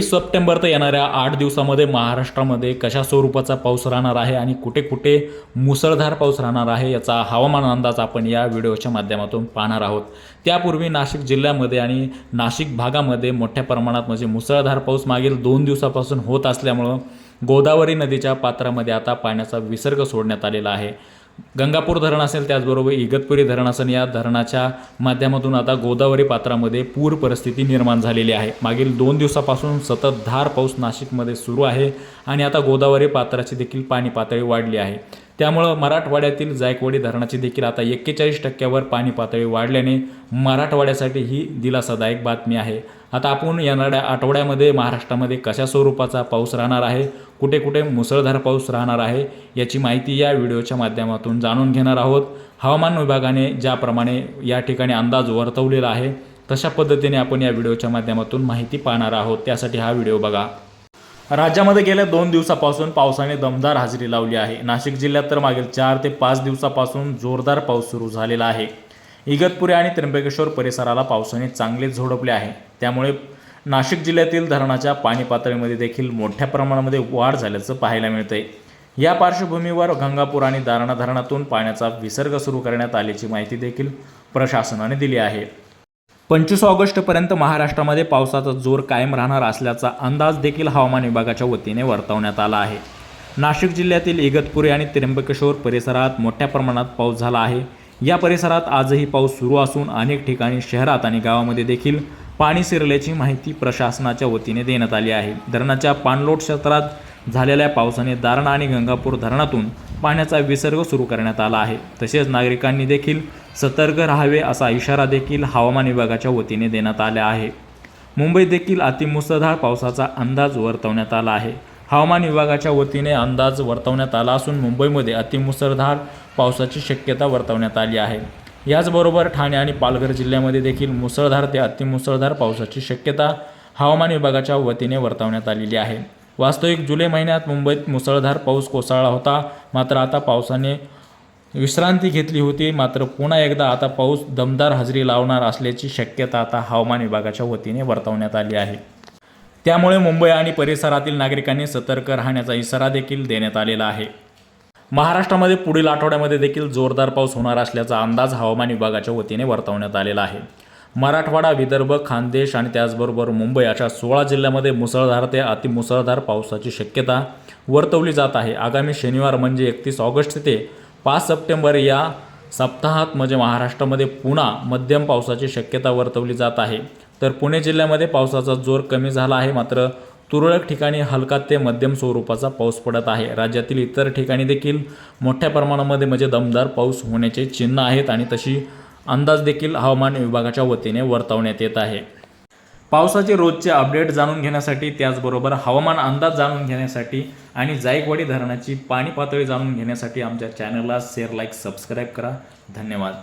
September तर येणाऱ्या आठ दिवसामध्ये महाराष्ट्रामध्ये कशा स्वरूपाचा पाऊस राहणार आहे आणि कुठे कुठे मुसळधार पाऊस राहणार आहे याचा हवामान अंदाज आपण या व्हिडिओच्या माध्यमातून पाहणार आहोत. त्यापूर्वी नाशिक जिल्ह्यामध्ये आणि नाशिक भागामध्ये मोठ्या प्रमाणात म्हणजे मुसळधार पाऊस मागील दोन दिवसापासून होत असल्यामुळं गोदावरी नदीच्या पात्रामध्ये आता पाण्याचा विसर्ग सोडण्यात आलेला आहे. गंगापूर धरण असेल त्याचबरोबर इगतपुरी धरण असेल या धरणाच्या माध्यमातून आता गोदावरी पात्रामध्ये पूर परिस्थिती निर्माण झालेली आहे. मागील दोन दिवसापासून सतत धार पाऊस नाशिकमध्ये सुरू आहे आणि आता गोदावरी पात्राची देखील पाणी पातळी वाढली आहे. त्यामुळं मराठवाड्यातील जायकवाडी धरणाची देखील आता एक्केचाळीस टक्क्यावर पाणी पातळी वाढल्याने मराठवाड्यासाठी ही दिलासादायक बातमी आहे. आता आपण येणाऱ्या आठवड्यामध्ये महाराष्ट्रामध्ये कशा स्वरूपाचा पाऊस राहणार आहे? कुठे कुठे मुसळधार पाऊस राहणार आहे? याची माहिती या व्हिडिओच्या माध्यमातून जाणून घेणार आहोत. हवामान विभागाने ज्याप्रमाणे या ठिकाणी अंदाज वर्तवलेला आहे तशा पद्धतीने आपण या व्हिडिओच्या माध्यमातून माहिती पाहणार आहोत. त्यासाठी हा व्हिडिओ बघा. राज्यामध्ये गेल्या दोन दिवसापासून पावसाने दमदार हजेरी लावली आहे. नाशिक जिल्ह्यात तर मागील चार ते पाच दिवसापासून जोरदार पाऊस सुरू झालेला आहे. इगतपुरी आणि त्र्यंबकेश्वर परिसराला पावसाने चांगले झोडपले आहे. त्यामुळे नाशिक जिल्ह्यातील धरणाच्या पाणी पातळीमध्ये देखील मोठ्या प्रमाणामध्ये वाढ झाल्याचं पाहायला मिळते या पार्श्वभूमीवर गंगापूर आणि दारणा धरणातून पाण्याचा विसर्ग सुरू करण्यात आल्याची माहिती देखील प्रशासनाने दिली आहे. पंचवीस ऑगस्टपर्यंत महाराष्ट्रामध्ये पावसाचा जोर कायम राहणार असल्याचा अंदाज देखील हवामान विभागाच्या वतीने वर्तवण्यात आला आहे. नाशिक जिल्ह्यातील इगतपुरी आणि त्र्यंबकेश्वर परिसरात मोठ्या प्रमाणात पाऊस झाला आहे. या परिसरात आजही पाऊस सुरू असून अनेक ठिकाणी शहरात आणि गावामध्ये देखील पाणी शिरल्याची माहिती प्रशासनाच्या वतीने देण्यात आली आहे. धरणाच्या पाणलोट क्षेत्रात झालेल्या पावसाने दारणा आणि गंगापूर धरणातून पाण्याचा विसर्ग सुरू करण्यात आला आहे. तसेच नागरिकांनी देखील सतर्क राहावे असा इशारा देखील हवामान विभागाच्या वतीने देण्यात आला आहे. मुंबईत देखील अतिमुसळधार पावसाचा अंदाज वर्तवण्यात आला आहे. हवामान विभागाच्या वतीने अंदाज वर्तवण्यात आला असून मुंबईमध्ये अतिमुसळधार पावसाची शक्यता वर्तवण्यात आली आहे. याचबरोबर ठाणे आणि पालघर जिल्ह्यामध्ये देखील मुसळधार ते अतिमुसळधार पावसाची शक्यता हवामान विभागाच्या वतीने वर्तवण्यात आलेली आहे. वास्तविक जुलै महिन्यात मुंबईत मुसळधार पाऊस कोसळला होता. मात्र आता पावसाने विश्रांती घेतली होती. मात्र पुन्हा एकदा आता पाऊस दमदार हजेरी लावणार असल्याची शक्यता आता हवामान विभागाच्या वतीने वर्तवण्यात आली आहे. त्यामुळे मुंबई आणि परिसरातील नागरिकांनी सतर्क राहण्याचा इशारा देखील देण्यात आलेला आहे. महाराष्ट्रामध्ये पुढील आठवड्यामध्ये देखील जोरदार पाऊस होणार असल्याचा अंदाज हवामान विभागाच्या वतीने वर्तवण्यात आलेला आहे. मराठवाडा विदर्भ खानदेश आणि त्याचबरोबर मुंबई अशा सोळा जिल्ह्यामध्ये मुसळधार ते अतिमुसळधार पावसाची शक्यता वर्तवली जात आहे. आगामी शनिवार म्हणजे एकतीस ऑगस्ट ते पाच सप्टेंबर या सप्ताहात म्हणजे महाराष्ट्रामध्ये पुन्हा मध्यम पावसाची शक्यता वर्तवली जात आहे. तर पुणे जिल्ह्यामध्ये पावसाचा जोर कमी झाला आहे मात्र तुरळक ठिकाणी हलका ते मध्यम स्वरूपाचा पाऊस पडत आहे. राज्यातील इतर ठिकाणी देखील मोठ्या प्रमाणामध्ये म्हणजे दमदार पाऊस होण्याचे चिन्ह आहेत आणि तशी अंदाज देखील हवामान विभागाच्या वतीने वर्तवण्यात येत आहे. पावसाचे रोजचे अपडेट जाणून घेण्यासाठी त्याचबरोबर हवामान अंदाज जाणून घेण्यासाठी आणि जायकवाडी धरणाची पाणी पातळी जाणून घेण्यासाठी आमच्या चॅनलला शेअर लाईक सबस्क्राईब करा. धन्यवाद.